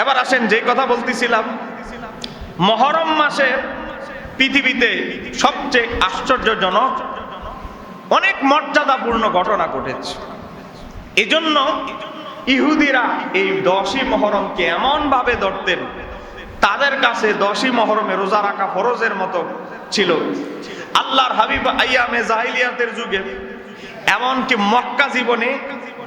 এবার আসেন, যে কথা বলতেছিলাম, মহরম মাসে পৃথিবীতে সবচেয়ে আশ্চর্যজনক, অনেক মর্যাদাপূর্ণ ঘটনা ঘটেছে। এজন্য ইহুদিরা এই দশই মহরমকে এমন ভাবে ধরতেন, তাদের কাছে দশই মহরমে রোজা রাখা ফরজের মতো ছিল। আল্লাহর হাবিব আইয়ামে জাহিলিয়াতের যুগে, এমনকি মক্কা জীবনে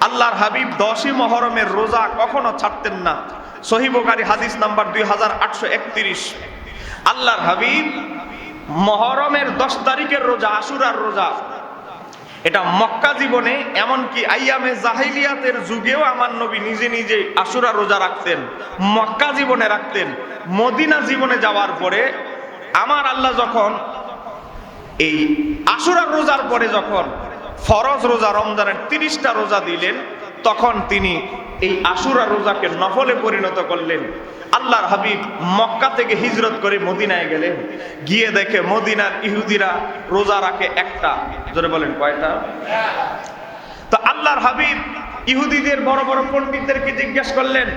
আল্লাহর হাবিব দশই মহরমের রোজা কখনো ছাড়তেন না। সহিবকারী হাদিস নাম্বার দুই হাজার আটশো একত্রিশ। আল্লাহর হাবিব মহরমের দশ তারিখের রোজা, আশুরার রোজা। এটা মক্কা জীবনে এমনকি আইয়ামে জাহিলিয়াতের যুগেও আমার নবী নিজে নিজে আশুরা রোজা রাখতেন, মক্কা জীবনে রাখতেন, মদিনা জীবনে যাওয়ার পরে আমার আল্লাহ যখন এই আশুরা রোজার পরে যখন ফরজ রোজা, রমজানের তিরিশটা রোজা দিলেন তখন তিনি এই আশুরা রোজাকে নফলে পরিণত করলেন। আল্লাহর হাবিব মক্কা থেকে হিজরত করে মদিনায় গেলেন। গিয়ে দেখে মদিনার ইহুদিরা রোজা রাখে একটা। জোরে বলেন কয়টা? তো আল্লাহর হাবিব ইহুদিদের বড় বড় পণ্ডিতদেরকে জিজ্ঞেস করলেন,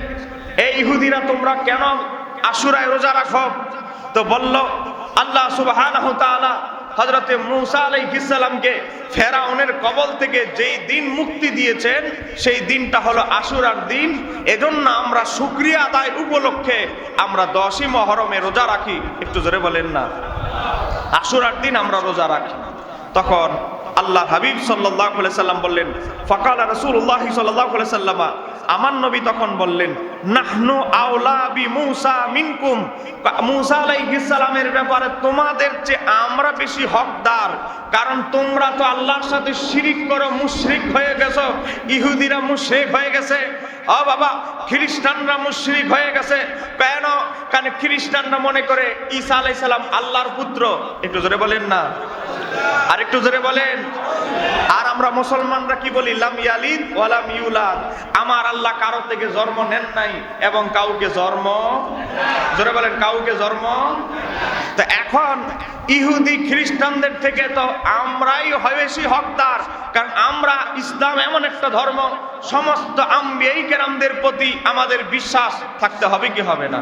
এই ইহুদিরা তোমরা কেন আশুরায় রোজা রাখো? তো বলল, আল্লাহ সুবহানাহু তাআলা মুসা মূসা আলাইহিস সালামকে ফেরাউনের কবল থেকে যেই দিন মুক্তি দিয়েছেন, সেই দিনটা হলো আশুরার দিন। এজন্য আমরা শুকরিয়া আদায় উপলক্ষে আমরা দশই মহরমে রোজা রাখি। একটু জোরে বলেন না। আশুরার দিন আমরা রোজা রাখি। তখন আল্লাহ হাবিব সাল্লাহ সাল্লাম বললেন, ফকাল রসুল্লাহ সাল্লাহ সাল্লামা আমার নবী তখন বললেন, নাহনু আওলা বি মুসা মিনকুম। মুসা আলাইহিস সালামের ব্যাপারে তোমাদের চেয়ে আমরা বেশি হকদার, কারণ তোমরা তো আল্লাহর সাথে শিরিক করো, মুশরিক হয়ে গেছো, ইহুদিরা মুশরিক হয়ে গেছে, ও বাবা, খ্রিস্টানরা মুশরিক হয়ে গেছে, কেন? কারণ খ্রিস্টানরা মনে করে ঈসা আলাইহিস সালাম আল্লাহর পুত্র। একটু জোরে বলেন না। আর একটু জোরে বলেন। আর আমরা মুসলমানরা কি বলি? লাম ইয়ালিদ ওয়ালাম ইউলাদ। আমার আল্লাহ কারও থেকে জন্ম নেন নাই এবং কাউকে জন্ম জোরে বলেন, কাউকে জন্ম তো এখন ইহুদি খ্রিস্টানদের থেকে তো আমরাই হয় বেশি হকদার, কারণ আমরা ইসলাম এমন একটা ধর্ম, সমস্ত আম্বিয়াই কেরামদের প্রতি আমাদের বিশ্বাস থাকতে হবে কি হবে না?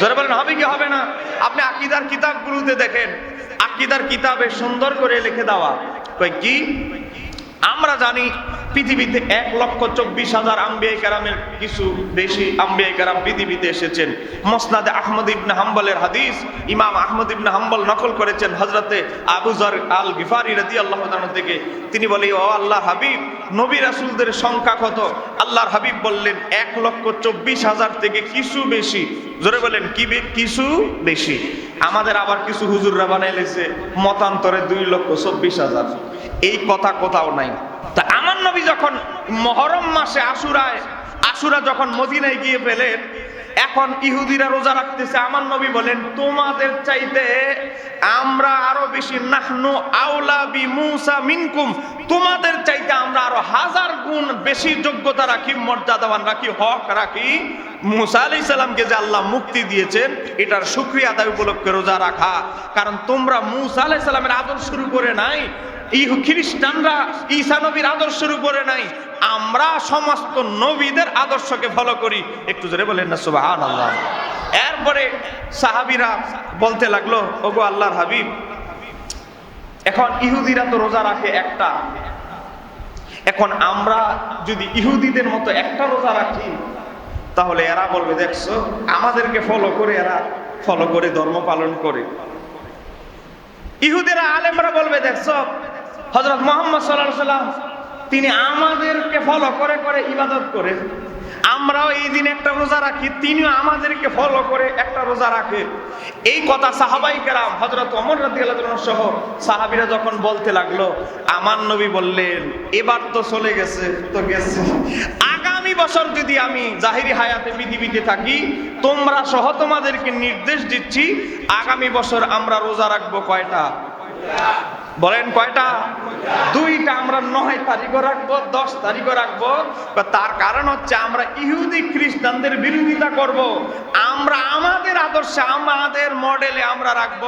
জোরে বলেন, হবে কি হবে না? আপনি আকিদার কিতাবগুলোতে দেখেন, আকিদার কিতাবে সুন্দর করে লিখে দেওয়া। কই কি? আমরা জানি পৃথিবীতে এক লক্ষ চব্বিশ হাজার আম্বিয়াই কারামের কিছু বেশি আম্বিয়াই কারাম পৃথিবীতে এসেছেন। মসনাদে আহমদ ইবনে হাম্বলের হাদিস, ইমাম আহমদ ইবনে হাম্বল নকল করেছেন হজরতে আবু জর আল গিফারি রাদি আল্লাহ থেকে। তিনি বলে, ও আল্লাহ হাবিব, নবী রাসুলদের সংখ্যা কত? আল্লাহর হাবিব বললেন, এক লক্ষ চব্বিশ হাজার থেকে কিছু বেশি। জোরে বলেন, কি কিছু বেশি? আমাদের আবার কিছু হুজুররা বানাই লেছে, মতান্তরে দুই লক্ষ চব্বিশ হাজার। এই কথা কোথাও নাই। নবী যখন মহরম মাসে আশুরায়, আশুরা যখন মদিনায় গিয়ে পেলেন, এখন ইহুদিরা রোজা রাখতেছে। আমার নবী বলেন, তোমাদের চাইতে আমরা আরও বেশি, নাহনু আউলা বি মুসা মিনকুম। তোমাদের চাইতে আমরা আরও হাজার গুণ বেশি যোগ্যতা রাখি, মর্যাদাবান রাখি, হক রাখি। মুসা আলাই সাল্লামকে যে আল্লাহ মুক্তি দিয়েছেন, এটার সুক্রিয়া আদায় উপলক্ষে রোজা রাখা। কারণ তোমরা মুসা আলাই সাল্লামের আদর শুরু করে নাই খ্রিস্টানরা ঈসা নবীর আদর্শের উপরে নাই। আমরা সমস্ত নবীদের আদর্শকে ফলো করি। একটু জোরে বলেন না সুবাহান আল্লাহ এরপরে সাহাবিরা বলতে লাগল, ওগো আল্লাহর হাবিব, এখন ইহুদিরা তো রোজা রাখে একটা। এখন আমরা যদি ইহুদিদের মতো একটা রোজা রাখি, তাহলে এরা বলবে, দেখছ, আমাদেরকে ফলো করে এরা ফলো করে ধর্ম পালন করে। ইহুদেরা আলেমরা বলবে, দেখছ হজরত মোহাম্মদ সাল্লাহ সাল্লাম তিনি আমাদেরকে ফলো করে করে ইবাদত করে। আমরাও এই দিন একটা রোজা রাখি, তিনিও আমাদেরকে ফলো করে একটা রোজা রাখে। এই কথা সাহাবাই কেরাম হজরত অমর রাদি সহ সাহাবিরা যখন বলতে লাগল, আমার নবী বললেন, এবার তো চলে গেছে, তো গেছে। আগামী বছর যদি আমি জাহিরি হায়াতে পৃথিবীতে থাকি, তোমরা সহ তোমাদেরকে নির্দেশ দিচ্ছি, আগামী বছর আমরা রোজা রাখব কয়টা? বলেন কয়টা? দুইটা আমরা নয় তারিখও রাখব, দশ তারিখও রাখব। তার কারণ হচ্ছে আমরা ইহুদি খ্রিস্টানদের বিরোধিতা করব। আমরা আমাদের আদর্শে, আমাদের মডেলে আমরা রাখব।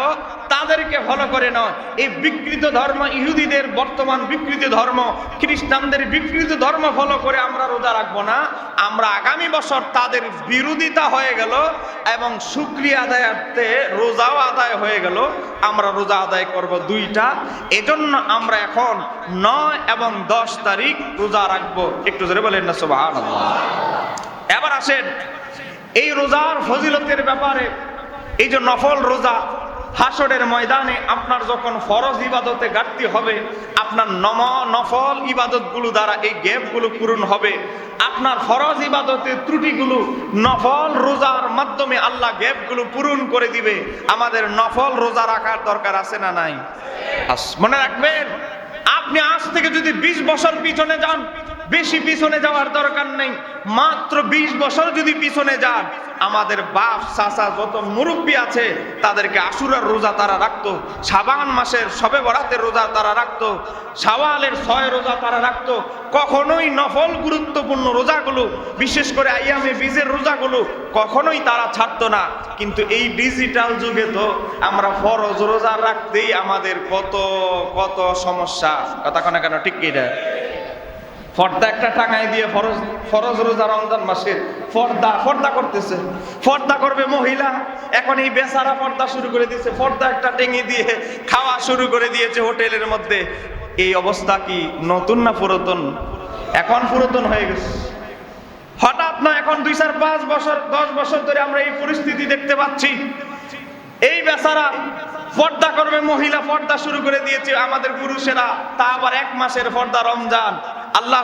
তাদেরকে ফলো করে নয় এই বিকৃত ধর্ম ইহুদিদের বর্তমান বিকৃত ধর্ম, খ্রিস্টানদের বিকৃত ধর্ম ফলো করে আমরা রোজা রাখব না। আমরা আগামী বছর তাদের বিরোধিতা হয়ে গেল এবং শুক্রিয়া আদায়ার্থে রোজাও আদায় হয়ে গেল। আমরা রোজা আদায় করব দুইটা। এজন্য আমরা এখন নয় এবং দশ তারিখ রোজা রাখব। একটু জোরে বলেন না, সুবহানাল্লাহ। এবার আসেন, এই রোজার ফজিলতের ব্যাপারে, এই যে নফল রোজা হাসরের ময়দানে আপনার যখন ফরজ ইবাদতে ঘাটতি হবে, আপনার নম, নফল ইবাদতগুলো দ্বারা এই গ্যাপগুলো পূরণ হবে। আপনার ফরজ ইবাদতের ত্রুটিগুলো নফল রোজার মাধ্যমে আল্লাহ গ্যাপগুলো পূরণ করে দিবে। আমাদের নফল রোজা রাখার দরকার আছে না নাই? মনে রাখবেন, আপনি আজ থেকে যদি ২০ বছর পিছনে যান, বেশি পিছনে যাওয়ার দরকার নেই। মাত্র ২০ বছর যদি পিছনে যান আমাদের বাপ, চাচা যত মুরব্বী আছে, তাদেরকে আশুরার রোজা তারা রাখতো সাবান মাসের সবে বরাতের রোজা তারা রাখতো সাওয়ালের ছয় রোজা তারা রাখতো, কখনোই নফল গুরুত্বপূর্ণ রোজাগুলো, বিশেষ করে আইয়ামে বীজের রোজাগুলো কখনোই তারা ছাড়তো না। কিন্তু এই ডিজিটাল যুগে তো আমরা ফরজ রোজা রাখতেই আমাদের কত কত সমস্যা। কথা কেন কেন, ঠিক এটা ফর্দা একটা টাঙায় দিয়ে ফরজ ফরজ রোজা রমজান মাসে ফর্দা ফর্দা করতেছে। ফর্দা করবে মহিলা, এখন এই বেচারা পর্দা শুরু করে দিয়েছে। ফর্দা একটা টেঙে দিয়ে খাওয়া শুরু করে দিয়েছে হোটেলের মধ্যে। এই অবস্থা কি নতুন না পুরাতন? এখন পুরাতন হয়ে গেছে। হঠাৎ না এখন দুই চার পাঁচ বছর, দশ বছর ধরে আমরা এই পরিস্থিতি দেখতে পাচ্ছি। এই বেচারা পর্দা করবে মহিলা, পর্দা শুরু করে দিয়েছে আমাদের পুরুষেরা। তা আবার এক মাসের পর্দা রমজান। আল্লাহ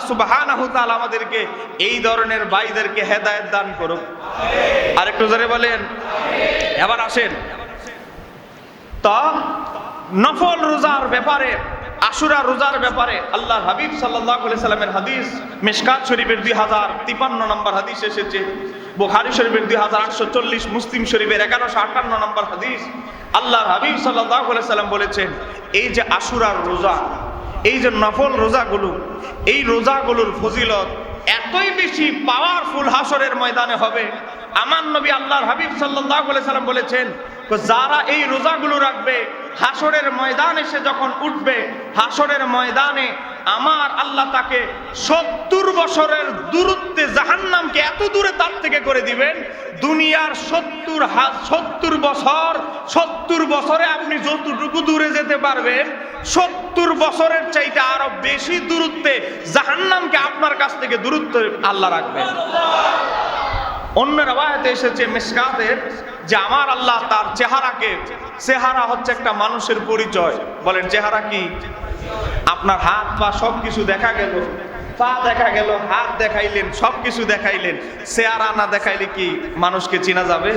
তাআলা আমাদেরকে এই ধরনের ভাইদেরকে হেদায়েত দান করুক। আর একটু জোরে বলেন। এবার আসেন। তা, নফল রোজার ব্যাপারে, আশুরা রোজার ব্যাপারে আল্লাহ হাবিব আলাইহি সাল্লামের হাদিস, মিশকাত শরীফের দুই হাজার তিপান্ন নম্বর হাদিস এসেছে। বুখারী শরীফের দুই হাজার আটশো চল্লিশ, মুসলিম শরীফের এগারোশো আটান্ন নম্বর হাদিস আল্লাহর হাবিব আলাইহি সাল্লাম বলেছেন, এই যে আশুরার রোজা এই যে নফল রোজাগুলো, এই রোজাগুলোর ফজিলত এতই বেশি পাওয়ারফুল হাসরের ময়দানে হবে। আমার নবী আল্লাহর হাবিব সাল্লাম বলেছেন যারা এই রোজাগুলো রাখবে হাসরের ময়দান এসে যখন উঠবে হাসরের ময়দানে আমার আল্লাহ তাকে সত্তর বছরের দূরত্বে জাহান্নামকে এত দূরে তার থেকে করে দিবেন, দুনিয়ার সত্তর সত্তর বছর, সত্তর বছরে আপনি যতটুকু দূরে যেতে পারবেন, সত্তর বছরের চাইতে আরও বেশি দূরত্বে জাহান্নামকে আপনার কাছ থেকে দূরত্ব আল্লাহ রাখবেন। অন্য রাবায়াতে এসেছে মিসকাতের যে আমার আল্লাহ তার চেহারাকে, চেহারা হচ্ছে একটা মানুষের পরিচয়। বলেন, চেহারা কি? আপনার হাত পা সব কিছু দেখা গেল। পা দেখা গেল, হাত দেখাইলেন সব কিছু দেখাইলেন। চেয়ার আনা দেখাইলে কি মানুষকে চিনা যাবে?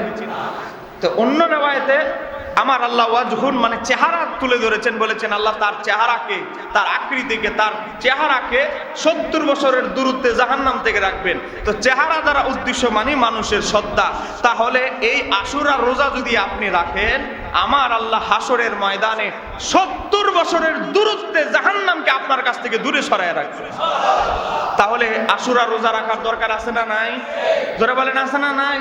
তো অন্য রেওয়ায়তে আমার আল্লাহ ওয়াজহুন মানে চেহারা তুলে ধরেছেন, বলেছেন, আল্লাহ তার চেহারাকে, তার আকৃতিকে, তার চেহারাকে সত্তর বছরের দূরত্বে জাহান্নাম থেকে রাখবেন। তো চেহারা দ্বারা উদ্দেশ্য মানে মানুষের শ্রদ্ধা তাহলে এই আশুরা রোজা যদি আপনি রাখেন, আমার আল্লাহ হাসরের ময়দানে সত্তর বছরের দূরত্বে জাহান্নামকে আপনার কাছ থেকে দূরে সরায় রাখবে। তাহলে আশুরা রোজা রাখার দরকার আছে না নাই? জোরে বলেন, আছে না নাই?